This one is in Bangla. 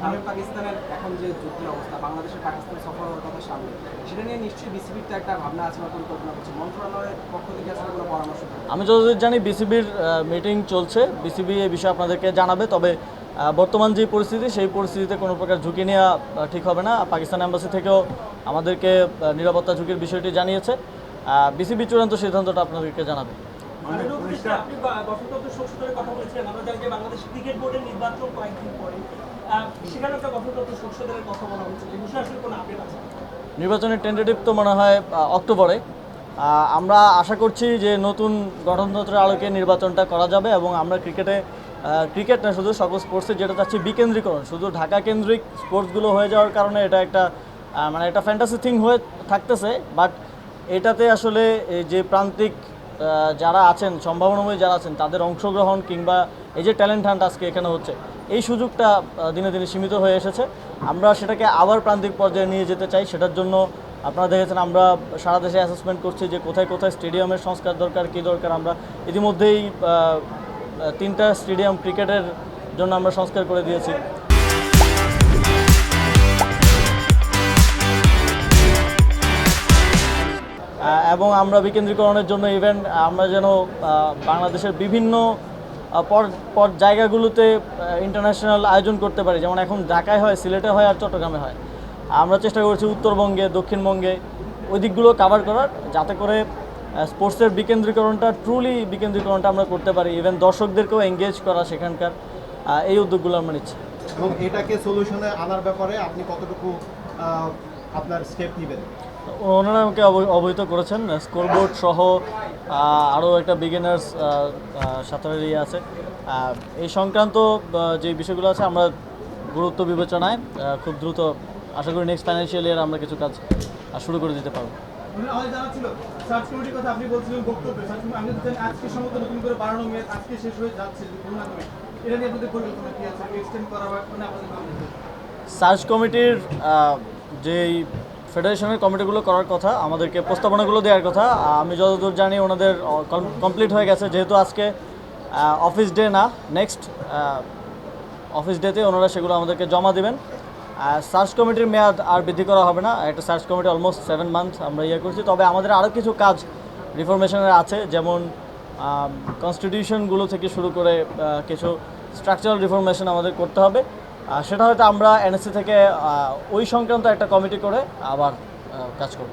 পাকিস্তানের এখন যে যুদ্ধের অবস্থা বাংলাদেশের পাকিস্তান সফর কথা সামনে, সেটা নিয়ে নিশ্চয়ই বিসিবির তো একটা ভাবনা আছে বা পরিকল্পনা করছে। মন্ত্রণালয়ের পক্ষ থেকে আসলে কোনো পরামর্শ আমি যতদূর জানি বিসিবির মিটিং চলছে। বিসিবি এই বিষয়ে আপনাদেরকে জানাবে, তবে বর্তমান যে পরিস্থিতি, সেই পরিস্থিতিতে কোনো প্রকার ঝুঁকি নেওয়া ঠিক হবে না। পাকিস্তান অ্যাম্বাসি থেকেও আমাদেরকে নিরাপত্তা ঝুঁকির বিষয়টি জানিয়েছে। বিসিবি চূড়ান্ত সিদ্ধান্তটা আপনাদেরকে জানাবে। নির্বাচনের টেন্টেটিভ তো মনে হয় অক্টোবরে। আমরা আশা করছি যে নতুন গঠনতন্ত্রের আলোকে নির্বাচনটা করা যাবে এবং আমরা ক্রিকেটে ক্রিকেট না, শুধু সকল স্পোর্টসে যেটা চাচ্ছি, বিকেন্দ্রীকরণ। শুধু ঢাকা কেন্দ্রিক স্পোর্টসগুলো হয়ে যাওয়ার কারণে এটা একটা মানে একটা ফ্যান্টাসি থিং হয়ে থাকতেছে বাট এটাতে আসলে যে প্রান্তিক যারা আছেন, সম্ভাবনাময় যারা আছেন, তাদের অংশগ্রহণ কিংবা এই যে ট্যালেন্ট হান্ট আজকে এখানে হচ্ছে, এই সুযোগটা দিনে দিনে সীমিত হয়ে এসেছে। আমরা সেটাকে আবার প্রান্তিক পর্যায়ে নিয়ে যেতে চাই। সেটার জন্য আপনারা দেখেছেন, আমরা সারা দেশে অ্যাসেসমেন্ট করছি যে কোথায় কোথায় স্টেডিয়ামের সংস্কার দরকার, কী দরকার। আমরা ইতিমধ্যেই তিনটা স্টেডিয়াম ক্রিকেটের জন্য আমরা সংস্কার করে দিয়েছি। এবং আমরা বিকেন্দ্রীকরণের জন্য ইভেন আমরা যেন বাংলাদেশের বিভিন্ন পর জায়গাগুলোতে ইন্টারন্যাশনাল আয়োজন করতে পারি। যেমন এখন ঢাকায় হয়, সিলেটে হয় আর চট্টগ্রামে হয়। আমরা চেষ্টা করছি উত্তরবঙ্গে, দক্ষিণবঙ্গে ওই দিকগুলো কাভার করার, যাতে করে স্পোর্টসের বিকেন্দ্রীকরণটা ট্রুলি বিকেন্দ্রীকরণটা আমরা করতে পারি। ইভেন দর্শকদেরকেও এঙ্গেজ করা সেখানকার এই উদ্যোগগুলো আমরা নিচ্ছি। এবং এটাকে সলিউশনে আনার ব্যাপারে আপনি কতটুকু আপনার স্টেপ নেবেন? ওনারা আমাকে অব- অবহিত করেছেন স্কোরবোর্ড সহ আরও একটা বিগিনার্স সাঁতারের ইয়ে আছে। এই সংক্রান্ত যে বিষয়গুলো আছে আমরা গুরুত্ব বিবেচনায় খুব দ্রুত আশা করি নেক্সট ফাইন্যান্সিয়াল ইয়ার আমরা কিছু কাজ শুরু করে দিতে পারব। সার্চ কমিটির মানে যেই ফেডারেশনের কমিটিগুলো করার কথা, আমাদেরকে প্রস্তাবনাগুলো দেওয়ার কথা। আমি যতদূর জানি ওনাদের কমপ্লিট হয়ে গেছে। যেহেতু আজকে অফিস ডে না নেক্সট অফিস ডেতে ওনারা সেগুলো আমাদেরকে জমা দেবেন। সার্চ কমিটির মেয়াদ আর বৃদ্ধি করা হবে না। একটা search committee almost seven month আমরা ইয়ে করছি। তবে আমাদের আরও কিছু কাজ রিফরমেশনের আছে, যেমন কনস্টিটিউশনগুলো থেকে শুরু করে কিছু স্ট্রাকচারাল রিফরমেশন আমাদের করতে হবে। সেটা হয়তো আমরা এনএসসি থেকে ওই সংক্রান্ত একটা কমিটি করে আবার কাজ করব।